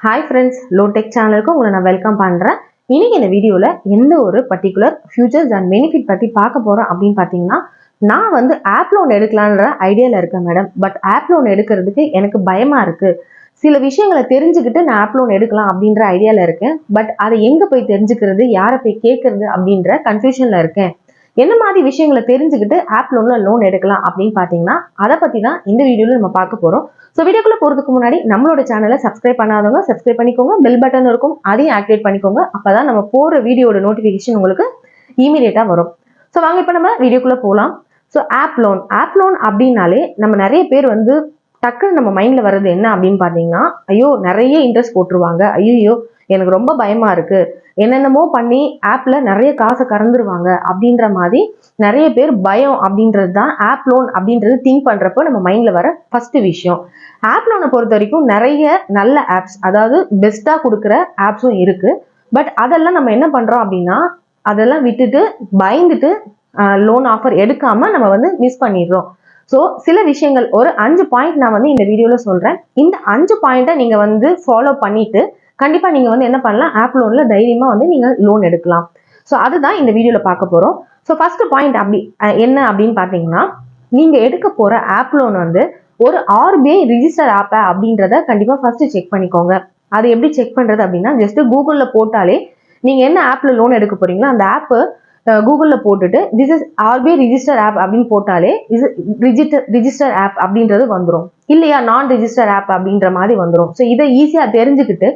Hi friends லோடெக் சேனலுக்கு உங்களை நான் வெல்கம் பண்ணுறேன் இன்னைக்கு இந்த வீடியோவில் எந்த ஒரு பர்டிகுலர் ஃபியூச்சர்ஸ் அண்ட் பெனிஃபிட் பற்றி பார்க்க போகிறோம் அப்படின்னு பார்த்தீங்கன்னா நான் வந்து ஆப் லோன் எடுக்கலான்ற ஐடியாவில் இருக்கேன் மேடம் பட் ஆப் லோன் எடுக்கிறதுக்கு எனக்கு பயமாக இருக்குது சில விஷயங்களை தெரிஞ்சுக்கிட்டு நான் ஆப் லோன் எடுக்கலாம் அப்படின்ற ஐடியாவில் இருக்கேன். பட் அதை எங்கே போய் தெரிஞ்சுக்கிறது யாரை போய் கேட்குறது அப்படின்ற கன்ஃபியூஷனில் இருக்கேன். என்ன மாதிரி விஷயங்களை தெரிஞ்சுக்கிட்டு ஆப் லோனில் லோன் எடுக்கலாம் அப்படின்னு பார்த்தீங்கன்னா அதை பற்றி தான் இந்த வீடியோவில் நம்ம பார்க்க போகிறோம் ஸோ வீடியோக்குள்ளே போகிறதுக்கு முன்னாடி நம்மளோட சேனலை சப்ஸ்கிரைப் பண்ணாதவங்க சப்ஸ்கிரைப் பண்ணிக்கோங்க பெல் பட்டன் இருக்கும் அதையும் ஆக்டிவேட் பண்ணிக்கோங்க. அப்போ தான் நம்ம போகிற வீடியோட நோட்டிஃபிகேஷன் உங்களுக்கு இமீடியட்டாக வரும். ஸோ வாங்க இப்போ நம்ம வீடியோக்குள்ளே போகலாம் so app loan app loan அப்படின்னாலே நம்ம நிறைய பேர் வந்து டக்குன்னு நம்ம மைண்டில் வர்றது என்ன அப்படின்னு பார்த்தீங்கன்னா ஐயோ நிறைய இன்ட்ரெஸ்ட் போட்டுருவாங்க. ஐயோ எனக்கு ரொம்ப பயமாக இருக்குது என்னென்னமோ பண்ணி ஆப்பில் நிறைய காசை கறந்துருவாங்க அப்படின்ற மாதிரி நிறைய பேர் பயம் அப்படின்றது தான் ஆப் லோன் அப்படின்றது திங்க் பண்ணுறப்போ நம்ம மைண்டில் வர ஃபஸ்ட்டு விஷயம். ஆப் லோனை பொறுத்த வரைக்கும் நிறைய நல்ல ஆப்ஸ் அதாவது பெஸ்ட்டாக கொடுக்குற ஆப்ஸும் இருக்குது பட் அதெல்லாம் நம்ம என்ன பண்ணுறோம் அப்படின்னா அதெல்லாம் விட்டுட்டு பயந்துட்டு லோன் ஆஃபர் எடுக்காமல் நம்ம வந்து மிஸ் பண்ணிடுறோம். ஸோ சில விஷயங்கள் ஒரு அஞ்சு பாயிண்ட் நான் வந்து இந்த வீடியோவில் சொல்கிறேன் இந்த அஞ்சு பாயிண்ட்டை நீங்கள் வந்து ஃபாலோ பண்ணிவிட்டு கண்டிப்பாக நீங்கள் வந்து என்ன பண்ணலாம் ஆப் லோனில் தைரியமாக வந்து நீங்கள் லோன் எடுக்கலாம். ஸோ அதுதான் இந்த வீடியோவில் பார்க்க போகிறோம் ஸோ ஃபர்ஸ்ட் பாயிண்ட் அப்படி என்ன அப்படின்னு பார்த்தீங்கன்னா நீங்கள் எடுக்க போகிற ஆப் லோன் வந்து ஒரு ஆர்பிஐ ரிஜிஸ்டர் ஆப்பா அப்படின்றத கண்டிப்பாக ஃபஸ்ட்டு செக் பண்ணிக்கோங்க. அது எப்படி செக் பண்ணுறது அப்படின்னா ஜஸ்ட்டு கூகுளில் போட்டாலே நீங்கள் என்ன ஆப்பில் லோன் எடுக்க போகிறீங்களோ அந்த ஆப்பு கூகுளில் போட்டுட்டு this is RBI register app அப்படின்னு போட்டாலே இஸ் ரிஜிஸ்டர் ரிஜிஸ்டர் ஆப் அப்படின்றது வந்துடும் இல்லையா நான் ரிஜிஸ்டர் ஆப் அப்படின்ற மாதிரி வந்துடும் ஸோ இதை ஈஸியாக தெரிஞ்சுக்கிட்டு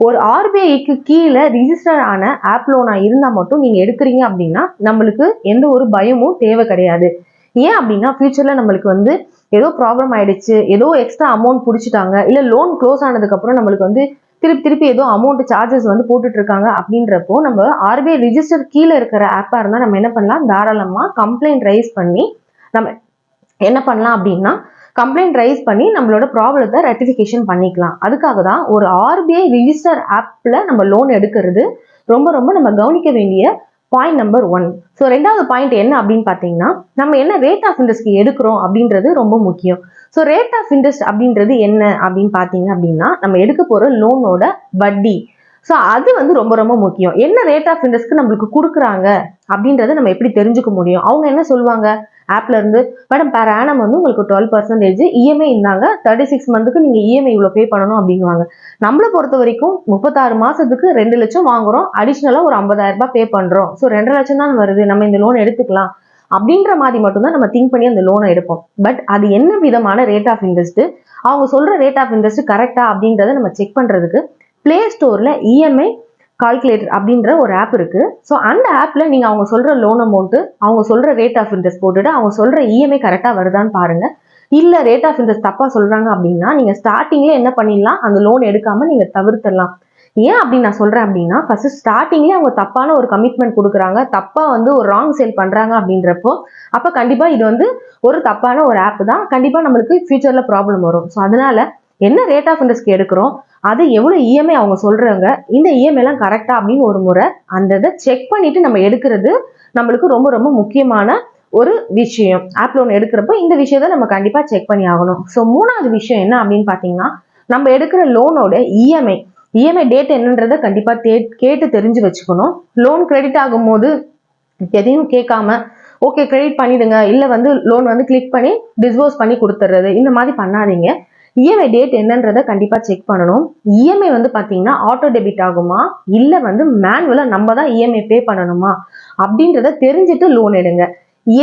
ஒரு ஆர்பிஐக்கு கீழே ரிஜிஸ்டர் ஆன ஆப் லோனா இருந்தால் மட்டும் நீங்கள் எடுக்கிறீங்க அப்படின்னா நம்மளுக்கு எந்த ஒரு பயமும் தேவை கிடையாது. ஏன் அப்படின்னா ஃபியூச்சரில் நம்மளுக்கு வந்து ஏதோ ப்ராப்ளம் ஆயிடுச்சு ஏதோ எக்ஸ்ட்ரா அமௌண்ட் பிடிச்சிட்டாங்க இல்லை லோன் க்ளோஸ் ஆனதுக்கப்புறம் நம்மளுக்கு வந்து திருப்பி திருப்பி ஏதோ அமௌண்ட் சார்ஜஸ் வந்து போட்டுட்டு இருக்காங்க அப்படின்றப்போ நம்ம ஆர்பிஐ ரிஜிஸ்டர் கீழே இருக்கிற ஆப்பாக இருந்தால் நம்ம என்ன பண்ணலாம்? தாராளமாக கம்ப்ளைண்ட் ரைஸ் பண்ணி நம்ம என்ன பண்ணலாம் அப்படின்னா கம்ப்ளைண்ட் ரைஸ் பண்ணி நம்மளோட ப்ராப்ளத்தை ரெட்டிஃபிகேஷன் பண்ணிக்கலாம். அதுக்காக தான் ஒரு ஆர்பிஐ ரிஜிஸ்டர் ஆப்பில் நம்ம லோன் எடுக்கிறது ரொம்ப ரொம்ப நம்ம கவனிக்க வேண்டிய பாயிண்ட் நம்பர் ஒன் ஸோ ரெண்டாவது பாயிண்ட் என்ன அப்படின்னு பார்த்தீங்கன்னா நம்ம என்ன ரேட் ஆஃப் இன்ட்ரெஸ்ட்க்கு எடுக்கிறோம் அப்படின்றது ரொம்ப முக்கியம். ஸோ ரேட் ஆஃப் இன்ட்ரெஸ்ட் அப்படின்றது என்ன அப்படின்னு பார்த்தீங்க அப்படின்னா நம்ம எடுக்க போகிற லோனோட வட்டி. ஸோ அது வந்து ரொம்ப ரொம்ப முக்கியம். என்ன ரேட் ஆஃப் இன்ட்ரெஸ்ட்க்கு நம்மளுக்கு கொடுக்குறாங்க அப்படின்றத நம்ம எப்படி தெரிஞ்சுக்க முடியும்? அவங்க என்ன சொல்லுவாங்க? ஆப்ல இருந்து மேடம் பேர் ஆனம் வந்து உங்களுக்கு டுவெல் பர்சன்டேஜ் இஎம்ஐ இருந்தாங்க. தேர்ட்டி சிக்ஸ் மந்த்துக்கு நீங்கள் இஎம்ஐ இவ்வளோ பே பண்ணணும் அப்படிங்குவாங்க. நம்மளை பொறுத்த வரைக்கும் முப்பத்தாறு மாதத்துக்கு ரெண்டு லட்சம் வாங்குறோம். அடிஷ்னலாக ஒரு ஐம்பதாயிரம் ரூபாய் பே பண்ணுறோம் ஸோ ரெண்டு லட்சம் தான் வருது. நம்ம இந்த லோன் எடுத்துக்கலாம். அப்படின்ற மாதிரி மட்டும்தான் நம்ம திங்க் பண்ணி அந்த லோனை எடுப்போம். பட் அது என்ன விதமான ரேட் ஆஃப் இன்ட்ரெஸ்ட் அவங்க சொல்ற ரேட் ஆஃப் இன்ட்ரெஸ்ட் கரெக்டா அப்படின்றத நம்ம செக் பண்றதுக்கு பிளே ஸ்டோரில் இஎம்ஐ கால்குலேட்டர் அப்படின்ற ஒரு ஆப் இருக்குது ஸோ அந்த ஆப்பில் நீங்கள் அவங்க சொல்கிற லோன் அமௌண்ட்டு அவங்க சொல்கிற ரேட் ஆஃப் இன்ட்ரெஸ்ட் போட்டுட்டு அவங்க சொல்கிற இஎம்ஐ கரெக்டாக வருதான்னு பாருங்கள் இல்லை ரேட் ஆஃப் இன்ட்ரெஸ்ட் தப்பாக சொல்கிறாங்க அப்படின்னா நீங்கள் ஸ்டார்டிங்லேயே என்ன பண்ணிடலாம்? அந்த லோன் எடுக்காமல் நீங்கள் தவிர்த்திடலாம். ஏன் அப்படி நான் சொல்கிறேன் அப்படின்னா ஃபஸ்ட்டு ஸ்டார்டிங்லேயே அவங்க தப்பான ஒரு கமிட்மெண்ட் கொடுக்குறாங்க. தப்பாக வந்து ஒரு ராங் சேல் பண்ணுறாங்க அப்படின்றப்போ அப்போ கண்டிப்பாக இது வந்து ஒரு தப்பான ஒரு ஆப் தான். கண்டிப்பாக நம்மளுக்கு ஃபியூச்சரில் ப்ராப்ளம் வரும். ஸோ அதனால் என்ன ரேட் ஆஃப் இன்ட்ரெஸ்ட் எடுக்கிறோம்? அது எவ்வளோ இஎம்ஐ அவங்க சொல்கிறாங்க இந்த இஎம்ஐ எல்லாம் கரெக்டா அப்படின்னு ஒரு முறை அந்த இதை செக் பண்ணிட்டு நம்ம எடுக்கிறது நம்மளுக்கு ரொம்ப ரொம்ப முக்கியமான ஒரு விஷயம். ஆப் லோன் எடுக்கிறப்போ இந்த விஷயத்த நம்ம கண்டிப்பாக செக் பண்ணி ஆகணும். ஸோ மூணாவது விஷயம் என்ன அப்படின்னு பார்த்தீங்கன்னா நம்ம எடுக்கிற லோனோட இஎம்ஐ இஎம்ஐ டேட் என்னன்றதை கண்டிப்பாக தே கேட்டு தெரிஞ்சு வச்சுக்கணும். லோன் கிரெடிட் ஆகும்போது எதையும் கேட்காம ஓகே கிரெடிட் பண்ணிடுங்க. இல்லை வந்து லோன் வந்து கிளிக் பண்ணி டிஸ்போஸ் பண்ணி கொடுத்துட்றது. இந்த மாதிரி பண்ணாதீங்க. இஎம்ஐ டேட் என்னன்றதை கண்டிப்பாக செக் பண்ணணும். இஎம்ஐ வந்து பார்த்தீங்கன்னா ஆட்டோ டெபிட் ஆகுமா? இல்லை வந்து மேனுவலாக நம்ம தான் இஎம்ஐ பே பண்ணணுமா? அப்படின்றத தெரிஞ்சுட்டு லோன் எடுங்க.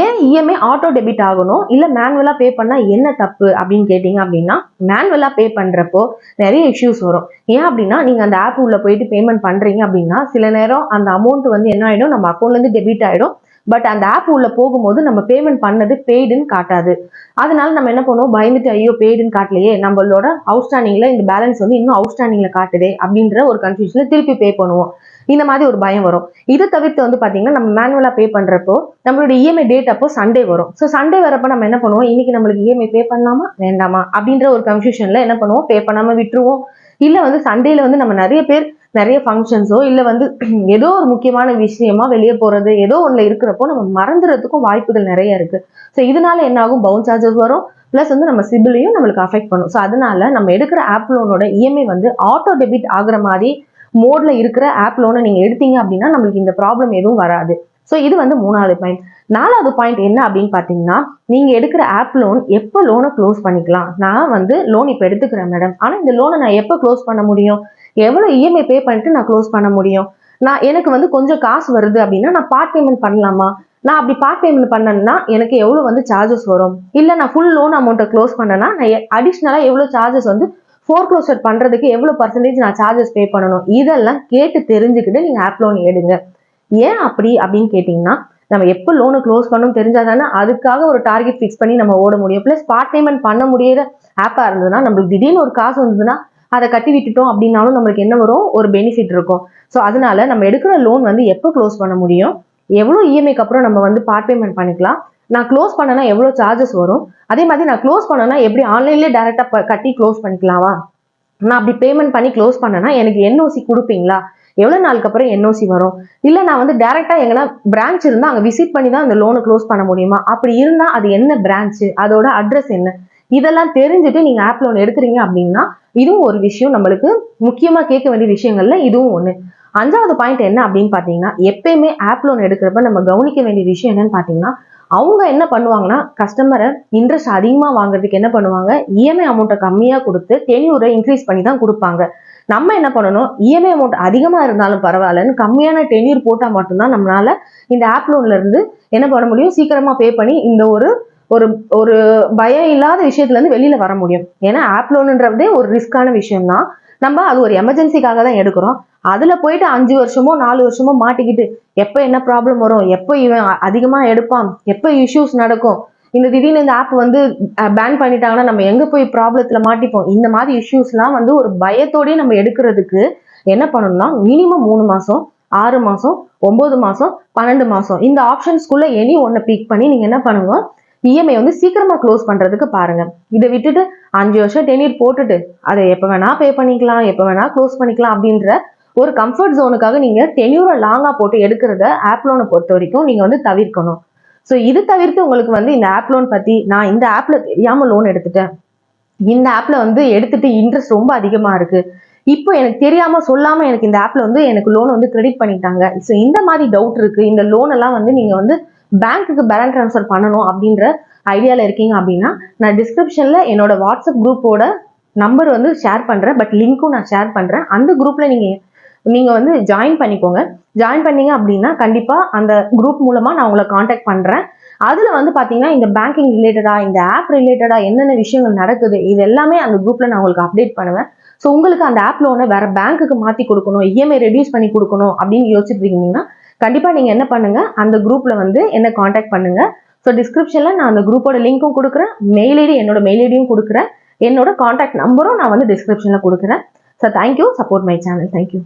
ஏன் இஎம்ஐ ஆட்டோ டெபிட் ஆகணும்? இல்லை மேனுவலாக பே பண்ணால் என்ன தப்பு அப்படின்னு கேட்டிங்க அப்படின்னா மேனுவலாக பே பண்ணுறப்போ நிறைய இஷ்யூஸ் வரும். ஏன் அப்படின்னா நீங்கள் அந்த ஆப் உள்ளே போயிட்டு பேமெண்ட் பண்ணுறீங்க அப்படின்னா சில நேரம் அந்த அமௌண்ட் வந்து என்ன ஆகிடும் நம்ம அக்கௌண்ட்லேருந்து டெபிட் ஆகிடும் பட் அந்த ஆப் உள்ள போகும்போது நம்ம பேமெண்ட் பண்ணது பெய்டுன்னு காட்டாது. அதனால நம்ம என்ன பண்ணுவோம்? பயந்துட்டு ஐயோ பெய்டுன்னு காட்டலையே. நம்மளோட அவுட்ஸ்டாண்டிங்ல இந்த பேலன்ஸ் வந்து இன்னும் அவுட்ஸ்டாண்டிங்ல காட்டுதே அப்படின்ற ஒரு கன்ஃபியூஷன்ல திருப்பி பே பண்ணுவோம். இந்த மாதிரி ஒரு பயம் வரும். இதை தவிர்த்து வந்து பாத்தீங்கன்னா நம்ம மேனுவலா பே பண்றப்போ நம்மளோட இஎம்ஐ டேட் அப்போ சண்டே வரும். ஸோ சண்டே வரப்ப நம்ம என்ன பண்ணுவோம்? இன்னைக்கு நம்மளுக்கு இஎம்ஐ பே பண்ணலாமா? வேண்டாமா? அப்படின்ற ஒரு கன்ஃபியூஷன்ல என்ன பண்ணுவோம்? பே பண்ணாம விட்டுருவோம். இல்ல வந்து சண்டேல வந்து நம்ம நிறைய பேர் நிறைய ஃபங்க்ஷன்ஸோ இல்லை வந்து ஏதோ ஒரு முக்கியமான விஷயமா வெளியே போறது ஏதோ ஒன்றில் இருக்கிறப்போ நம்ம மறந்துறதுக்கும் வாய்ப்புகள் நிறைய இருக்கு. ஸோ இதனால என்ன ஆகும்? பவுன் சார்ஜஸ் வரும். ப்ளஸ் வந்து நம்ம சிபிலையும் நம்மளுக்கு அஃபெக்ட் பண்ணும். ஸோ அதனால நம்ம எடுக்கிற ஆப் லோனோட இஎம்ஐ வந்து ஆட்டோ டெபிட் ஆகுற மாதிரி மோட்ல இருக்கிற ஆப் லோனை நீங்கள் எடுத்தீங்க அப்படின்னா நம்மளுக்கு இந்த ப்ராப்ளம் எதுவும் வராது. ஸோ இது வந்து மூணாவது பாயிண்ட் நாலாவது பாயிண்ட் என்ன அப்படின்னு பார்த்தீங்கன்னா நீங்க எடுக்கிற ஆப் லோன் எப்போ லோனை க்ளோஸ் பண்ணிக்கலாம்? நான் வந்து லோன் இப்போ எடுத்துக்கிறேன் மேடம் ஆனால் இந்த லோனை நான் எப்போ க்ளோஸ் பண்ண முடியும்? எவ்வளோ இஎம்ஐ பே பண்ணிட்டு நான் க்ளோஸ் பண்ண முடியும்? நான் எனக்கு வந்து கொஞ்சம் காசு வருது அப்படின்னா நான் பார்ட் பேமெண்ட் பண்ணலாமா? நான் அப்படி பார்ட் பேமெண்ட் பண்ணேன்னா எனக்கு எவ்வளோ வந்து சார்ஜஸ் வரும்? இல்லை நான் ஃபுல் லோன் அமௌண்ட்டை க்ளோஸ் பண்ணேன்னா நான் அடிஷ்னலாக எவ்வளோ சார்ஜஸ் வந்து ஃபோர் க்ளோசர் பண்ணுறதுக்கு எவ்வளோ பர்சன்டேஜ் நான் சார்ஜஸ் பே பண்ணணும்? இதெல்லாம் கேட்டு தெரிஞ்சுக்கிட்டு நீங்கள் ஆப் லோன் எடுங்க. ஏன் அப்படி அப்படின்னு கேட்டிங்கன்னா நம்ம எப்போ லோனை க்ளோஸ் பண்ணணும் தெரிஞ்சால் தானே அதுக்காக ஒரு டார்கெட் ஃபிக்ஸ் பண்ணி நம்ம ஓட முடியும். ப்ளஸ் பார்ட் பேமெண்ட் பண்ண முடியாத ஆப்பாக இருந்ததுன்னா நம்மளுக்கு திடீர்னு ஒரு காசு வந்ததுன்னா அதை கட்டி விட்டுட்டோம் அப்படின்னாலும் நம்மளுக்கு என்ன வரும்? ஒரு பெனிஃபிட் இருக்கும். ஸோ அதனால நம்ம எடுக்கிற லோன் வந்து எப்போ க்ளோஸ் பண்ண முடியும்? எவ்வளோ இஎம்ஐக்கு அப்புறம் நம்ம வந்து பார்ட் பேமெண்ட் பண்ணிக்கலாம். நான் க்ளோஸ் பண்ணனா எவ்வளோ சார்ஜஸ் வரும்? அதே மாதிரி நான் க்ளோஸ் பண்ணனா எப்படி ஆன்லைன்லேயே டேரெக்டாக கட்டி க்ளோஸ் பண்ணிக்கலாமா? நான் அப்படி பேமெண்ட் பண்ணி க்ளோஸ் பண்ணனா எனக்கு என்ஓசி கொடுப்பீங்களா? எவ்வளோ நாளுக்கு அப்புறம் என்ஓசி வரும்? இல்லை நான் வந்து டேரெக்டாக எங்கன்னா பிரான்ச் இருந்தால் அங்கே விசிட் பண்ணி தான் அந்த லோனை க்ளோஸ் பண்ண முடியுமா? அப்படி இருந்தால் அது என்ன பிரான்ச்சு அதோட அட்ரஸ் என்ன? இதெல்லாம் தெரிஞ்சுட்டு நீங்கள் ஆப் லோன் எடுக்கிறீங்க அப்படின்னா இதுவும் ஒரு விஷயம் நம்மளுக்கு முக்கியமாக கேட்க வேண்டிய விஷயங்கள்ல இதுவும் ஒண்ணு. அஞ்சாவது பாயிண்ட் என்ன அப்படின்னு பார்த்தீங்கன்னா எப்பயுமே ஆப் லோன் எடுக்கிறப்ப நம்ம கவனிக்க வேண்டிய விஷயம் என்னன்னு பார்த்தீங்கன்னா அவங்க என்ன பண்ணுவாங்கன்னா கஸ்டமரை இன்ட்ரெஸ்ட் அதிகமாக வாங்குறதுக்கு என்ன பண்ணுவாங்க இஎம்ஐ அமௌண்ட்டை கம்மியாக கொடுத்து டென்யூரை இன்க்ரீஸ் பண்ணி தான் கொடுப்பாங்க. நம்ம என்ன பண்ணணும் இஎம்ஐ அமௌண்ட் அதிகமாக இருந்தாலும் பரவாயில்லன்னு கம்மியான டென்யூர் போட்டால் மட்டும்தான் நம்மளால இந்த ஆப் லோன்ல இருந்து என்ன பண்ண முடியும்? சீக்கிரமா பே பண்ணி இந்த ஒரு ஒரு ஒரு பயம் இல்லாத விஷயத்துல இருந்து வெளியில வர முடியும். ஏன்னா ஆப் லோனுன்றதே ஒரு ரிஸ்க்கான விஷயம் தான் நம்ம அது ஒரு எமர்ஜென்சிக்காக தான் எடுக்கிறோம். அதுல போயிட்டு அஞ்சு வருஷமோ நாலு வருஷமோ மாட்டிக்கிட்டு எப்போ என்ன ப்ராப்ளம் வரும்? எப்போ இவன் அதிகமாக அதிகமா எடுப்பான்? எப்போ இஷ்யூஸ் நடக்கும்? இந்த திடீர்னு இந்த ஆப் வந்து பேன் பண்ணிட்டாங்கன்னா நம்ம எங்க போய் ப்ராப்ளத்தில் மாட்டிப்போம்? இந்த மாதிரி இஷ்யூஸ்லாம் வந்து ஒரு பயத்தோடயே நம்ம எடுக்கிறதுக்கு என்ன பண்ணணும்னா மினிமம் மூணு மாசம் ஆறு மாசம் ஒம்பது மாசம் பன்னெண்டு மாசம். இந்த ஆப்ஷன்ஸ்குள்ளே எனி ஒன்றை பிக் பண்ணி நீங்க என்ன பண்ணுங்க இஎம்ஐ வந்து சீக்கிரமா க்ளோஸ் பண்றதுக்கு பாருங்க. இதை விட்டுட்டு அஞ்சு வருஷம் டெனியர் போட்டுட்டு அதை எப்போ வேணா பே பண்ணிக்கலாம் எப்போ வேணா க்ளோஸ் பண்ணிக்கலாம் அப்படின்ற ஒரு கம்ஃபர்ட் ஜோனுக்காக நீங்க டென்யூரை லாங்கா போட்டு எடுக்கிறத ஆப் லோனை பொறுத்த வரைக்கும் நீங்க வந்து தவிர்க்கணும். ஸோ இது தவிர்த்து உங்களுக்கு வந்து இந்த ஆப் லோன் பத்தி நான் இந்த ஆப்ல தெரியாம லோன் எடுத்துட்டேன். இந்த ஆப்ல வந்து எடுத்துட்டு இன்ட்ரெஸ்ட் ரொம்ப அதிகமா இருக்கு. இப்போ எனக்கு தெரியாம சொல்லாம எனக்கு இந்த ஆப்ல வந்து எனக்கு லோன் வந்து கிரெடிட் பண்ணிட்டாங்க. ஸோ இந்த மாதிரி டவுட் இருக்கு. இந்த லோன் எல்லாம் வந்து நீங்க வந்து பேங்க்குக்கு பேலன்ஸ் ட்ரான்ஸ்ஃபர் பண்ணணும் அப்படின்ற ஐடியால இருக்கீங்க அப்படின்னா நான் டிஸ்கிரிப்ஷனில் என்னோட வாட்ஸ்அப் குரூப்போட நம்பர் வந்து ஷேர் பண்றேன். பட் லிங்க்கும் நான் ஷேர் பண்றேன். அந்த குரூப்ல நீங்க நீங்க வந்து ஜாயின் பண்ணிக்கோங்க. ஜாயின் பண்ணீங்க அப்படின்னா கண்டிப்பா அந்த குரூப் மூலமா நான் உங்களை காண்டாக்ட் பண்றேன். அதுல வந்து பாத்தீங்கன்னா இந்த பேங்கிங் ரிலேட்டடா இந்த ஆப் ரிலேட்டடா என்னென்ன விஷயங்கள் நடக்குது இது எல்லாமே அந்த குரூப்ல நான் உங்களுக்கு அப்டேட் பண்ணுவேன். ஸோ உங்களுக்கு அந்த ஆப் லோனை வேற பேங்க்குக்கு மாத்தி கொடுக்கணும் இஎம்ஐ ரெடியூஸ் பண்ணி கொடுக்கணும் அப்படின்னு யோசிச்சுட்டு கண்டிப்பாக நீங்கள் என்ன பண்ணுங்கள் அந்த குரூப்பில் வந்து என்ன காண்டாக்ட் பண்ணுங்கள் ஸோ டிஸ்கிரிப்ஷனில் நான் அந்த குரூப்போட லிங்க்கும் கொடுக்குறேன். மெயில் ஐடி என்னோட மெயில் ஐடியும் கொடுக்குறேன். என்னோட காண்டாக்ட் நம்பரும் நான் வந்து டிஸ்கிரிப்ஷனில் கொடுக்குறேன். So thank you support my channel thank you